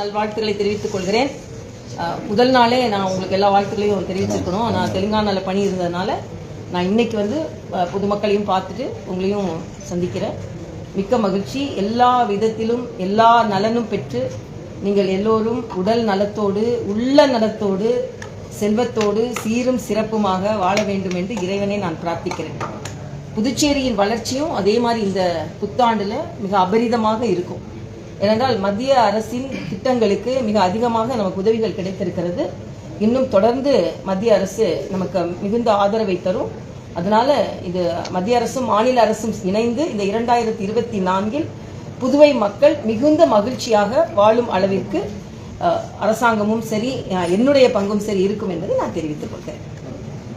நல்வாழ்த்துக்களை தெரிவித்துக் கொள்கிறேன். முதல் நாளே நான் உங்களுக்கு எல்லா வாழ்த்துக்களையும் தெரிவிச்சிருக்கணும். நான் தெலுங்கானாவில் பணி இருந்ததுனால நான் இன்னைக்கு வந்து பொதுமக்களையும் பார்த்துட்டு உங்களையும் சந்திக்கிறேன். மிக்க மகிழ்ச்சி. எல்லா விதத்திலும் எல்லா நலனும் பெற்று நீங்கள் எல்லோரும் உடல் நலத்தோடு உள்ள நலத்தோடு செல்வத்தோடு சீரும் சிறப்புமாக வாழ வேண்டும் என்று இறைவனை நான் பிரார்த்திக்கிறேன். புதுச்சேரியின் வளர்ச்சியும் அதே மாதிரி இந்த புத்தாண்டில் மிக அபரிதமாக இருக்கும். ஏனென்றால் மத்திய அரசின் திட்டங்களுக்கு மிக அதிகமாக நமக்கு உதவிகள் கிடைத்திருக்கிறது. இன்னும் தொடர்ந்து மத்திய அரசு நமக்கு மிகுந்த ஆதரவை தரும். அதனால இது மத்திய அரசும் மாநில அரசும் இணைந்து இந்த இரண்டாயிரத்தி இருபத்தி நான்கில் புதுவை மக்கள் மிகுந்த மகிழ்ச்சியாக வாழும் அளவிற்கு அரசாங்கமும் சரி என்னுடைய பங்கும் சரி இருக்கும் என்பதை நான் தெரிவித்துக் கொள்கிறேன்.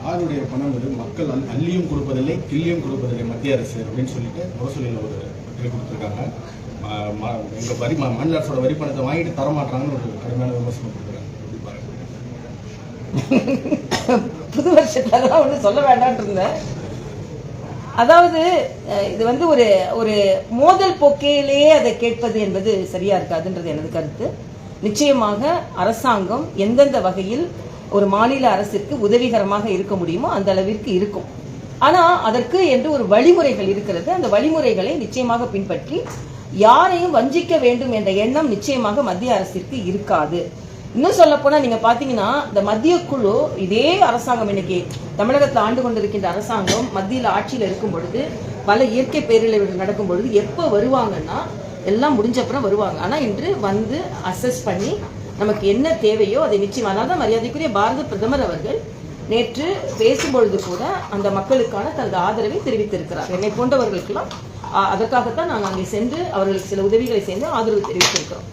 யாருடைய பணம் வந்து மக்கள் அள்ளியும் கொடுப்பதில்லை கிள்ளியும் கொடுப்பதில்லை மத்திய அரசு அப்படின்னு சொல்லிட்டு முரசொலியில் ஒரு கொடுத்துருக்காங்க. ம- எங்க வரி ம- மாநில அரசோட வரி பணத்தை வாங்கிட்டு தர மாட்டாங்கன்னு ஒரு கடுமையான விமர்சனம் கொடுக்குறாங்க. புது வருஷத்துல அதெல்லாம் ஒன்றும் சொல்ல வேண்டாம்னு இருந்தேன். அதாவது இது வந்து ஒரு ஒரு மோதல் போக்கையிலேயே அதை கேட்பது என்பது சரியா இருக்காதுன்றது எனது கருத்து. நிச்சயமாக அரசாங்கம் எந்தெந்த வகையில் ஒரு மாநில அரசிற்கு உதவிகரமாக இருக்க முடியுமோ அந்த அளவிற்கு இருக்கும். ஆனா அதற்கு என்று ஒரு வழிமுறைகள் இருக்கிறது. அந்த வழிமுறைகளை நிச்சயமாக பின்பற்றி யாரையும் வஞ்சிக்க வேண்டும் என்ற எண்ணம் நிச்சயமாக மத்திய அரசிற்கு இருக்காது. இன்னும் சொல்ல போனா நீங்க பாத்தீங்கன்னா இந்த மத்திய குழு இதே அரசாங்கம் இன்னைக்கு தமிழகத்தில் ஆண்டு கொண்டிருக்கின்ற அரசாங்கம் மத்தியில் ஆட்சியில் இருக்கும் பொழுது பல இயற்கை பேரிழவுகள் நடக்கும் பொழுது எப்போ வருவாங்கன்னா எல்லாம் முடிஞ்ச அப்புறம் வருவாங்க. ஆனா இன்று வந்து அசஸ் பண்ணி நமக்கு என்ன தேவையோ அதை நிச்சயம் அதனால தான் மரியாதைக்குரிய பாரத பிரதமர் அவர்கள் நேற்று பேசும்பொழுது கூட அந்த மக்களுக்கான தனது ஆதரவை தெரிவித்திருக்கிறார். என்னை போன்றவர்களுக்கெல்லாம் அதற்காகத்தான் நாங்கள் அங்கே சென்று அவர்களுக்கு சில உதவிகளை செய்து ஆதரவு தெரிவித்திருக்கிறோம்.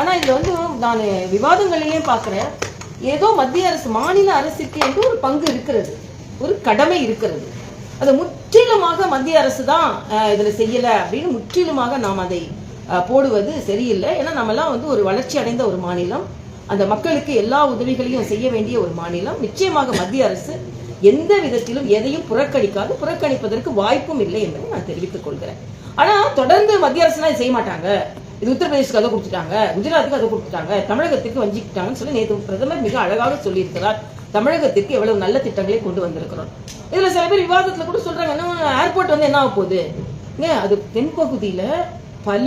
ஆனால் இதில் வந்து நான் விவாதங்களிலேயே பார்க்குறேன். ஏதோ மத்திய அரசு மாநில அரசுக்கு என்று ஒரு பங்கு இருக்கிறது. ஒரு கடமை இருக்கிறது. அதை முற்றிலுமாக மத்திய அரசு தான் இதில் செய்யலை அப்படின்னு முற்றிலுமாக நாம் அதை போடுவது சரியில்லை. ஏன்னா நம்மலாம் வந்து ஒரு வளர்ச்சி அடைந்த ஒரு மாநிலம். அந்த மக்களுக்கு எல்லா உதவிகளையும் செய்ய வேண்டிய ஒரு மாநிலம். நிச்சயமாக மத்திய அரசு எந்த விதத்திலும் எதையும் புறக்கணிக்காது புறக்கணிப்பதற்கு வாய்ப்பும் இல்லை என்பதை நான் தெரிவித்துக் கொள்கிறேன். ஆனா தொடர்ந்து மத்திய அரசுலாம் இதை செய்ய மாட்டாங்க. இது உத்தரப்பிரதேசுக்கு அதை கொடுத்துட்டாங்க குஜராத்துக்கு அதை கொடுத்துட்டாங்க தமிழகத்திற்கு வஞ்சிக்கிட்டாங்கன்னு சொல்லி நேற்று பிரதமர் மிக அழகாக சொல்லியிருக்கிறார். தமிழகத்திற்கு எவ்வளவு நல்ல திட்டங்களை கொண்டு வந்திருக்கிறோம். இதுல சில பேர் விவாதத்துல கூட சொல்றாங்க ஏர்போர்ட் வந்து என்ன ஆக போகுது? அது தென்பகுதியில பல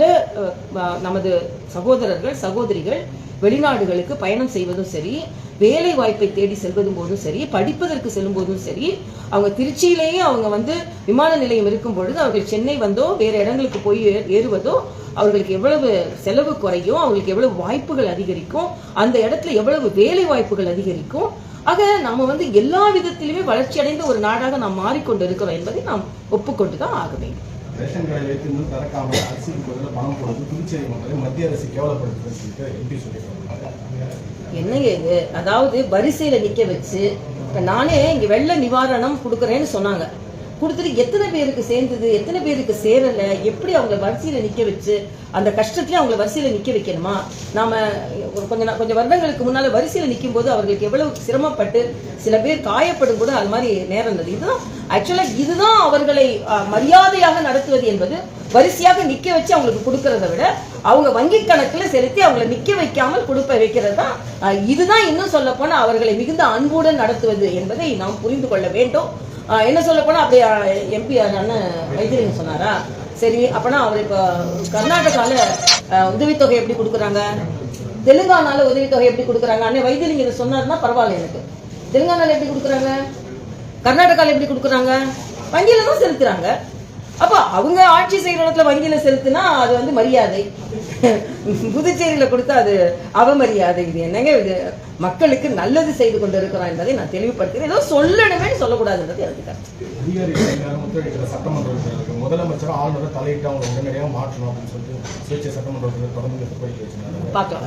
நமது சகோதரர்கள் சகோதரிகள் வெளிநாடுகளுக்கு பயணம் செய்வதும் சரி வேலை வாய்ப்பை தேடி செல்வதும் போதும் சரி படிப்பதற்கு செல்லும் போதும் சரி அவங்க திருச்சியிலேயே அவங்க வந்து விமான நிலையம் இருக்கும் பொழுது அவர்கள் சென்னை வந்தோ வேற இடங்களுக்கு போய் ஏ- ஏறுவதோ அவர்களுக்கு எவ்வளவு செலவு குறையும் அவங்களுக்கு எவ்வளவு வாய்ப்புகள் அதிகரிக்கும் அந்த இடத்துல எவ்வளவு வேலை வாய்ப்புகள் அதிகரிக்கும் ஆக நம்ம வந்து எல்லா விதத்திலுமே வளர்ச்சி அடைந்த ஒரு நாடாக நாம் மாறிக்கொண்டு இருக்கிறோம் என்பதை நாம் ஒப்புக்கொண்டு தான் ஆக வேண்டும். ரேஷன் கடை வைத்து இன்னும் திறக்காம அரசுக்கு பதிலாக பணம் போடுறது புதுச்சேரி மக்களை மத்திய அரசு கேவலப்படுத்துதுன்னு சொல்லிட்டு எம்பி சொல்லியிருக்காங்க. என்னங்க இது? அதாவது வரிசையில நிக்க வச்சு இப்ப நானே இங்க வெள்ள நிவாரணம் கொடுக்குறேன்னு சொன்னாங்க. கொடுத்துட்டு எத்தனை பேருக்கு சேர்ந்தது எத்தனை பேருக்கு சேரல எப்படி அவங்கள வரிசையில நிக்க வச்சு அந்த கஷ்டத்துல அவங்கள வரிசையில நிக்க வைக்கணுமா? நாம கொஞ்சம் கொஞ்சம் வருடங்களுக்கு முன்னால வரிசையில நிக்கும் போது அவர்களுக்கு எவ்வளவு சிரமப்பட்டு சில பேர் காயப்படும் கூட அது மாதிரி நேரம் இருந்தது. இதுதான் ஆக்சுவலா இதுதான் அவர்களை மரியாதையாக நடத்துவது என்பது வரிசையாக நிக்க வச்சு அவங்களுக்கு கொடுக்கறத விட அவங்க வங்கி கணக்குல செலுத்தி அவங்களை நிக்க வைக்காமல் கொடுப்ப வைக்கிறது தான் இதுதான் இன்னும் சொல்ல போனா அவர்களை மிகுந்த அன்புடன் நடத்துவது என்பதை நாம் புரிந்து கொள்ள வேண்டும். என்ன சொல்ல போனா அப்படி எம்பி அண்ணன் வைத்தியலிங்கம் சொன்னாரா? சரி அப்பனா அவர் இப்போ கர்நாடகால உதவித்தொகை எப்படி கொடுக்குறாங்க? தெலுங்கானால உதவித்தொகை எப்படி கொடுக்குறாங்க? அண்ணன் வைத்தியலிங்கம் இதை சொன்னாருன்னா பரவாயில்ல எனக்கு. தெலுங்கானால எப்படி கொடுக்குறாங்க? கர்நாடகால எப்படி கொடுக்குறாங்க? வங்கியில தான் செலுத்துறாங்க. அப்ப அவங்க ஆட்சி செய்யற இடத்துல வங்கியில செலுத்தினா அது வந்து மரியாதை. புதுச்சேரியில கொடுத்தா அது அவமரியாதை. இது என்னங்க இது? மக்களுக்கு நல்லது செய்து கொண்டு இருக்கிறோம் என்பதை நான் தெளிவுபடுத்துகிறேன். ஏதோ சொல்லணுமே சொல்லக்கூடாதுன்றது எனக்கு கருத்து. ஆளுநரும் தலையிட்டு அவங்க உடனடியாக மாற்றணும் அப்படின்னு சொல்லிட்டு சுயேட்சை சட்டமன்ற உறுப்பினர் தொடர்ந்து பார்க்கலாம்.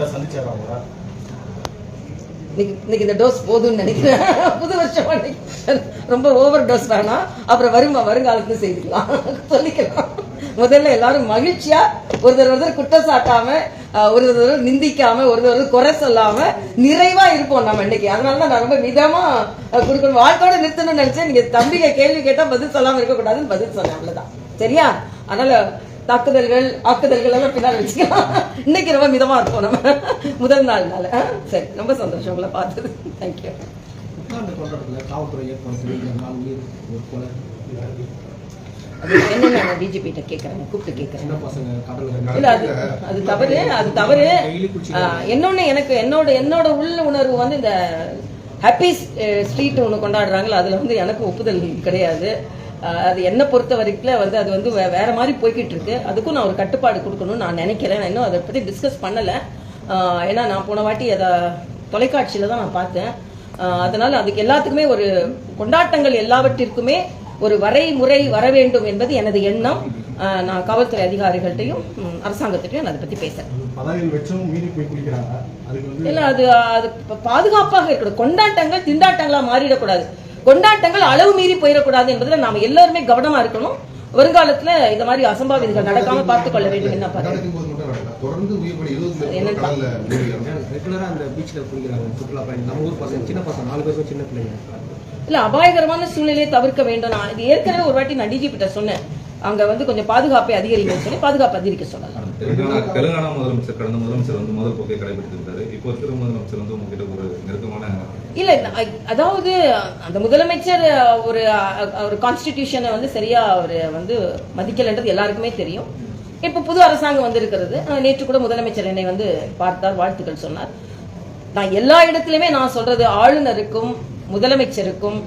இன்னைக்கு இந்த டோஸ் போதும்னு நினைக்கிறேன். புது வருஷம் ரொம்ப ஓவர் டோஸ் வேணாம் அப்புறம் வருமா வருங்காலத்துல செய்துக்கலாம். சொல்லிக்கலாம். முதல்ல எல்லாரும் மகிழ்ச்சியா ஒருத்தர் ஒருத்தர் குற்றம் சாட்டாம ஒரு ஒருத்தர் நிந்திக்காம ஒரு ஒருத்தர் குறை சொல்லாம நிறைவா இருப்போம் நம்ம இன்னைக்கு. அதனால தான் நான் ரொம்ப மிதமா கொடுக்கணும். வாழ்க்கையோட நிறுத்தணும்னு நினைச்சேன். நீங்க தம்பிங்க கேள்வி கேட்டா பதில் சொல்லாம இருக்க கூடாதுன்னு பதில் சொன்னேன். அவ்வளவுதான். சரியா? அதனால தாக்குதல்கள் ஆக்குதல்கள் எல்லாம் பின்னால் வச்சுக்கலாம். இன்னைக்கு ரொம்ப மிதமா இருப்போம் நம்ம. முதல் நாள்னால ஆ? சரி. ரொம்ப சந்தோஷம் உங்களை பார்த்தது தேங்க்யூ காவல்துறை நாலு உயிர் ஒரு கொலை. என்னன்னு நான் டிஜிபி கிட்ட கேட்கறேன் கூப்பிட்டு கடலில் இல்ல அது அது தவறு அது தவறு. ஆ, இன்னொன்னு எனக்கு என்னோட என்னோட உள்ள உணர்வு வந்து இந்த ஹாப்பி ஸ்ட்ரீட் ஒன்று கொண்டாடுறாங்களா அதுல வந்து எனக்கு ஒப்புதல் கிடையாது. அது என்ன பொறுத்த வரைக்கும் வந்து அது வந்து வேற மாதிரி போய்கிட்டு இருக்கு அதுக்கும் நான் ஒரு கட்டுப்பாடு கொடுக்கணும்னு நான் நினைக்கிறேன். நான் இன்னும் அதை பத்தி டிஸ்கஸ் பண்ணல. ஏன்னா நான் போன வாட்டி அதை தொலைக்காட்சியில தான் நான் பார்த்தேன். அதனால அதுக்கு எல்லாத்துக்குமே ஒரு கொண்டாட்டங்கள் எல்லாவற்றிற்குமே ஒரு வரைமுறை வர வேண்டும் என்பது எனது எண்ணம். நான் காவல்துறை அதிகாரிகள்ட்டையும் அரசாங்கத்திட்டையும் நான் அதை பத்தி பேசுறேன். இல்ல அது அது பாதுகாப்பாக இருக்கணும். கொண்டாட்டங்கள் திண்டாட்டங்களா மாறிடக்கூடாது. கொண்டாட்டங்கள் அளவு மீறி போயிடக்கூடாது என்பதுல நாம எல்லாருமே கவனமா இருக்கணும். வருங்காலத்துல இந்த மாதிரி அசம்பாவிதங்கள் நடக்காம பார்த்துக் கொள்ள வேண்டும். என்ன பாருங்க. தொடர்ந்து எழுபது கடல்ல மூழ்கிறாங்க ரெகுலராக அந்த பீச்சில் குளிக்கிறாங்க சுற்றுலா பயணி. நம்ம ஊர் பசங்க சின்ன பசங்க நாலு பேருக்கும் சின்ன பிள்ளைங்க இல்ல அபாயகரமான சூழ்நிலையை தவிர்க்க வேண்டும். நான் இது ஏற்கனவே ஒரு வாட்டி நான் டிஜிபி கிட்ட சொன்னேன். அங்க வந்து கொஞ்சம் பாதுகாப்பை அதிகரிக்கணும்னு சொல்லி பாதுகாப்பு அதிகரிக்க சொல்லலாம் தெலுங்கானா முதலமைச்சர் கடந்த முதலமைச்சர் வந்து முதல் போக்கை கடைபிடித்திருந்தாரு இப்போ இருக்கிற முதலமைச்சர் வந்து உங்ககிட்ட ஒரு நெருக்கமான இல்ல அதாவது அந்த முதலமைச்சர் ஒரு ஒரு கான்ஸ்டிடியூஷனை வந்து சரியா அவர் வந்து மதிக்கலைன்றது எல்லாருக்குமே தெரியும். இப்ப புது அரசாங்கம் வந்திருக்கிறது. நேற்று கூட முதலமைச்சர் என்னை வந்து பார்த்தார் வாழ்த்துக்கள் சொன்னார். நான் எல்லா இடத்திலுமே நான் சொல்றது ஆளுநருக்கும் முதலமைச்சருக்கும்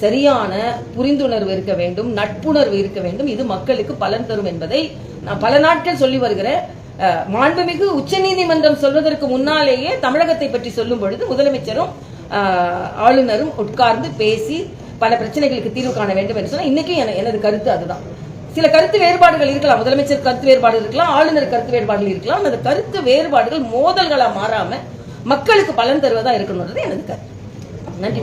சரியான புரிந்துணர்வு இருக்க வேண்டும் நட்புணர்வு இருக்க வேண்டும். இது மக்களுக்கு பலன் தரும் என்பதை நான் பல நாட்கள் சொல்லி வருகிறேன். அஹ், மாண்புமிகு உச்சநீதிமன்றம் சொல்வதற்கு முன்னாலேயே தமிழகத்தை பற்றி சொல்லும் பொழுது முதலமைச்சரும் ஆளுநரும் உட்கார்ந்து பேசி பல பிரச்சனைகளுக்கு தீர்வு காண வேண்டும் என்று சொன்னால் இன்னைக்கும் எனது கருத்து அதுதான். சில கருத்து வேறுபாடுகள் இருக்கலாம். முதலமைச்சர் கருத்து வேறுபாடு இருக்கலாம் ஆளுநர் கருத்து வேறுபாடுகள் இருக்கலாம். அந்த கருத்து வேறுபாடுகள் மோதல்களா மாறாம மக்களுக்கு பலன் தருவதா இருக்கணும்ன்றது எனது கருத்து. நன்றி.